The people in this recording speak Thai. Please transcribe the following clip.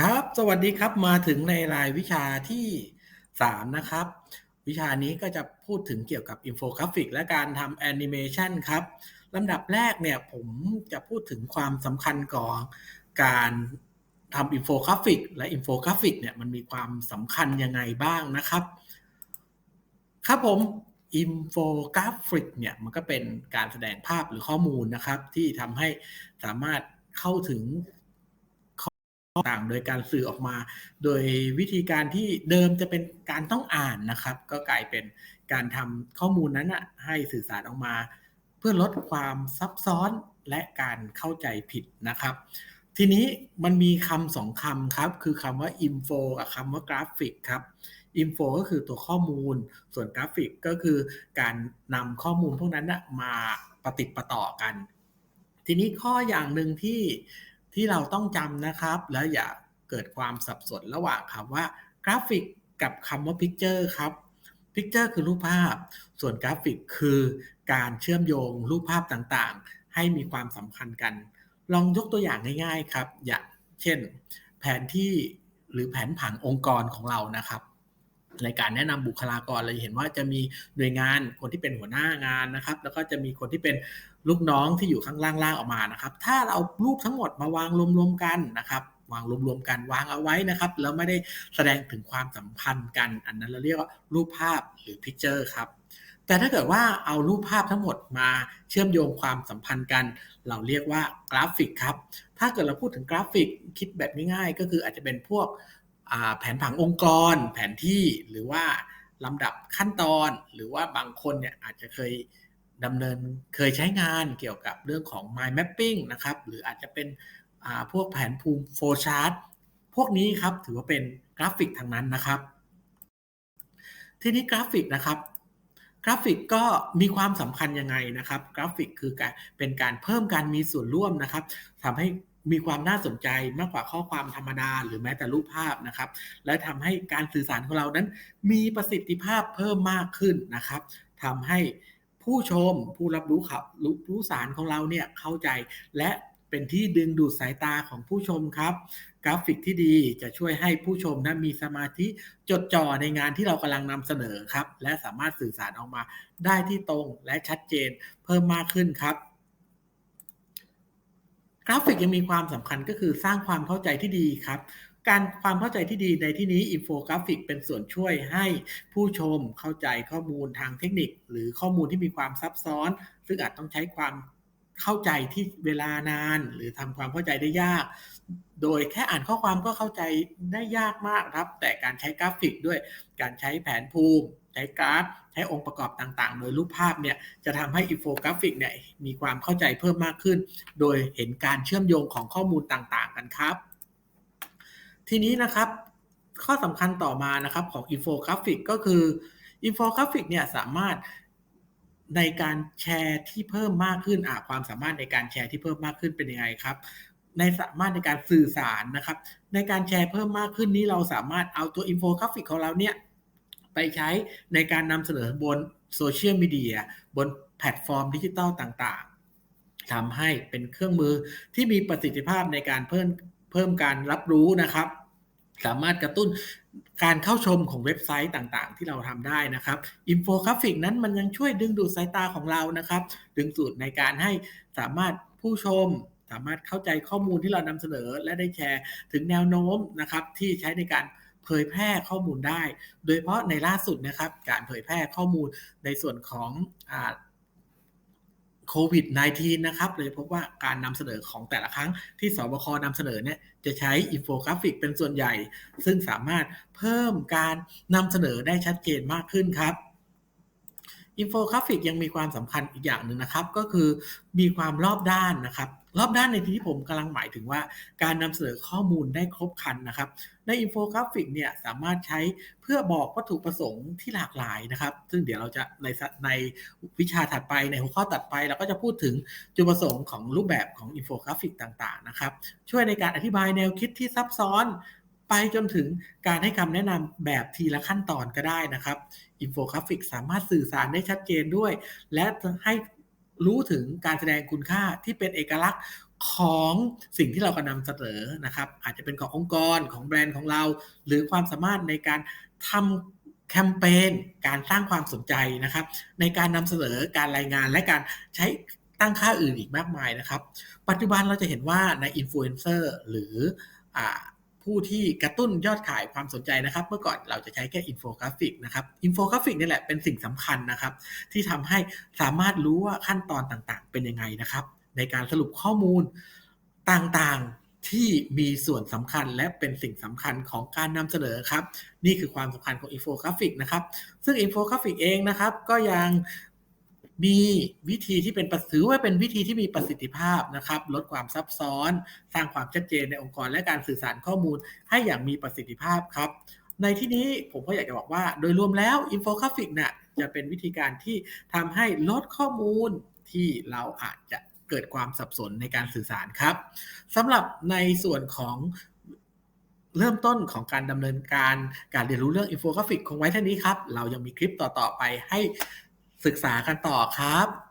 ครับ สวัสดีครับ มาถึงในรายวิชาที่3นะครับ วิชานี้ก็จะพูดถึงเกี่ยวกับอินโฟกราฟิกและการทำแอนิเมชันครับลำดับแรกเนี่ยผมจะพูดถึงความสำคัญของการทำอินโฟกราฟิก และอินโฟกราฟิกเนี่ยมันมีความสำคัญยังไงบ้างนะครับ ครับผมอินโฟกราฟิกเนี่ยมันก็เป็นการแสดงภาพหรือข้อมูลนะครับ ที่ทำให้สามารถเข้าถึง ต่างโดยการสื่อออกมา โดยวิธีการที่เดิมจะเป็นการต้องอ่านนะครับ ก็กลายเป็นการทำข้อมูลนั้นให้สื่อสารออกมา เพื่อลดความซับซ้อนและการเข้าใจผิดนะครับ ทีนี้มันมีคำสองคำครับ คือคำว่า info กับคำว่ากราฟิกครับ info ก็คือตัวข้อมูล ส่วนกราฟิกก็คือการนำข้อมูลพวกนั้นมาปฏิดประต่อกัน ทีนี้ข้ออย่างหนึ่งที่ ที่เราต้องจำนะครับ แล้วอย่าเกิดความสับสนระหว่างคำว่ากราฟิกกับคำว่าพิกเจอร์ครับพิกเจอร์คือรูปภาพ ส่วนกราฟิกคือการเชื่อมโยงรูปภาพต่างๆ ให้มีความสัมพันธ์กัน ลองยกตัวอย่างง่าย ๆ ครับ อย่างเช่น แผนที่หรือแผนผังองค์กรของเรานะครับ ในการแนะนำบุคลากรเราเห็นว่าจะมีหน่วยงานคนที่เป็นหัวหน้างานนะครับ แล้วก็จะมีคนที่เป็นลูกน้องที่อยู่ข้างล่างๆออกมานะครับ ถ้าเราเอารูปทั้งหมดมาวางรวมๆกันนะครับวางรวมๆกันวางเอาไว้นะครับ แล้วไม่ได้แสดงถึงความสัมพันธ์กัน อันนั้นเราเรียกว่ารูปภาพหรือพิกเจอร์ครับแต่ถ้าเกิดว่าเอารูปภาพทั้งหมดมาเชื่อมโยงความสัมพันธ์กัน เราเรียกว่ากราฟิกครับ ถ้าเกิดเราพูดถึงกราฟิกคิดแบบง่ายๆ ก็คืออาจจะเป็นพวก แผนผังองค์กร แผนที่หรือว่าลำดับขั้นตอน หรือว่าบางคนเนี่ยอาจจะเคยดำเนินเคยใช้งานเกี่ยวกับเรื่องของ mind mapping นะครับหรืออาจจะเป็นพวกแผนภูมิโฟชาร์ตพวกนี้ครับถือว่าเป็นกราฟิกทางนั้นนะครับ ทีนี้กราฟิกนะครับ กราฟิกก็มีความสำคัญยังไงนะครับ กราฟิกคือการเป็นการเพิ่มการมีส่วนร่วมนะครับทำให้ มีความน่าสนใจมากกว่าข้อความธรรมดา หรือแม้แต่รูปภาพนะครับ และทำให้การสื่อสารของเรานั้น มีประสิทธิภาพเพิ่มมากขึ้นนะครับทำให้ผู้ชมผู้รับรู้ข่าวรู้สารของเราเนี่ยเข้าใจและเป็นที่ดึงดูดสายตาของผู้ชมครับ กราฟิกที่ดีจะช่วยให้ผู้ชมนะมีสมาธิจดจ่อในงานที่เรากำลังนำเสนอครับ และสามารถสื่อสารออกมาได้ที่ตรงและชัดเจนเพิ่มมากขึ้นครับ กราฟิกยังมีความสำคัญก็คือสร้างความเข้าใจที่ดีครับ การความเข้าใจที่ดีในที่นี้อินโฟกราฟิกเป็นส่วนช่วยให้ผู้ชมเข้าใจข้อมูลทางเทคนิค หรือข้อมูลที่มีความซับซ้อน ซึ่งอาจต้องใช้ความเข้าใจที่เวลานาน หรือทำความเข้าใจได้ยาก โดยแค่อ่านข้อความก็เข้าใจได้ยากมากครับ แต่การใช้กราฟิกด้วย การใช้แผนภูมิ ใช้กราฟใช้องค์ประกอบต่างๆ โดยรูปภาพเนี่ยจะทำให้อินโฟกราฟิกเนี่ยมีความเข้าใจเพิ่มมากขึ้น โดยเห็นการเชื่อมโยงของข้อมูลต่างๆ กันครับ ทีนี้นะครับ ข้อสำคัญต่อมานะครับของอินโฟกราฟิกก็คืออินโฟกราฟิกเนี่ยสามารถในการแชร์ที่เพิ่มมากขึ้นอ่าความสามารถในการแชร์ที่เพิ่มมากขึ้นเป็นยังไงครับ ในสามารถในการสื่อสารนะครับ ในการแชร์เพิ่มมากขึ้นนี้เราสามารถเอาตัวอินโฟกราฟิกของเราเนี่ย ไปใช้ในการนำเสนอบนโซเชียลมีเดียบนแพลตฟอร์มดิจิตอลต่างๆทำให้เป็นเครื่องมือที่มีประสิทธิภาพในการเพิ่มเพิ่มการรับรู้นะครับ สามารถกระตุ้นการเข้าชมของเว็บไซต์ต่างๆ ที่เราทำได้นะครับอินโฟกราฟิกนั้นมันยังช่วยดึงดูดสายตาของเรานะครับ ดึงดูดในการให้สามารถผู้ชม สามารถเข้าใจข้อมูลที่เรานำเสนอและได้แชร์ ถึงแนวโน้มนะครับที่ใช้ในการ เผยแพร่ข้อมูลได้ โดยเฉพาะในล่าสุดนะครับ การเผยแพร่ข้อมูลในส่วนของโควิด -19 นะครับเลยพบว่าการนำเสนอของแต่ละครั้งที่สบคนำเสนอเนี่ยจะใช้อินโฟกราฟิกเป็นส่วนใหญ่ ซึ่งสามารถเพิ่มการนำเสนอได้ชัดเจนมากขึ้นครับ อินโฟกราฟิกยังมีความสำคัญอีกอย่างหนึ่งนะครับ ก็คือมีความรอบด้านนะครับ รอบด้านในที่ผมกำลังหมายถึงว่า การนำเสนอข้อมูลได้ครบครันนะครับ ในอินโฟกราฟิกเนี่ยสามารถใช้เพื่อบอกวัตถุประสงค์ที่หลากหลายนะครับ ซึ่งเดี๋ยวเราจะในในวิชาถัดไปในหัวข้อตัดไปเราก็จะพูดถึงจุดประสงค์ของรูปแบบของอินโฟกราฟิกต่างๆนะครับ ช่วยในการอธิบายแนวคิดที่ซับซ้อน ไปจนถึงการให้คำแนะนำแบบทีละขั้นตอนก็ได้นะครับ อินโฟกราฟิกสามารถสื่อสารได้ชัดเจนด้วย และให้รู้ถึงการแสดงคุณค่าที่เป็นเอกลักษณ์ของสิ่งที่เรากำลังนำเสนอนะครับ อาจจะเป็นขององค์กรของแบรนด์ของเรา หรือความสามารถในการทำแคมเปญการสร้างความสนใจนะครับ ในการนำเสนอการรายงานและการใช้ตั้งค่าอื่นอีกมากมายนะครับ ปัจจุบันเราจะเห็นว่าในอินฟลูเอนเซอร์หรืออ ผู้ที่กระตุ้นยอดขายความสนใจนะครับ เมื่อก่อนเราจะใช้แค่อินโฟกราฟิกนะครับอินโฟกราฟิกนี่แหละเป็นสิ่งสำคัญนะครับ ที่ทำให้สามารถรู้ว่าขั้นตอนต่างๆ เป็นยังไงนะครับ ในการสรุปข้อมูลต่างๆที่มีส่วนสำคัญและเป็นสิ่งสำคัญของการนำเสนอครับ นี่คือความสำคัญของอินโฟกราฟิกนะครับ ซึ่งอินโฟกราฟิกเองนะครับ ก็ยัง มีวิธีที่เป็นถือว่าเป็นวิธีที่มีประสิทธิภาพนะครับ ลดความซับซ้อน สร้างความชัดเจนในองค์กรและการสื่อสารข้อมูลให้อย่างมีประสิทธิภาพครับ ในที่นี้ผมก็อยากจะบอกว่า โดยรวมแล้วอินโฟกราฟิกเนี่ยจะเป็นวิธีการที่ทำให้ลดข้อมูลที่เราอาจจะเกิดความสับสนในการสื่อสารครับสำหรับในส่วนของเริ่มต้นของการดำเนินการการเรียนรู้เรื่องอินโฟกราฟิกคงไว้เท่านี้ครับ เรายังมีคลิปต่อ ๆ ไปให้ ศึกษากันต่อครับ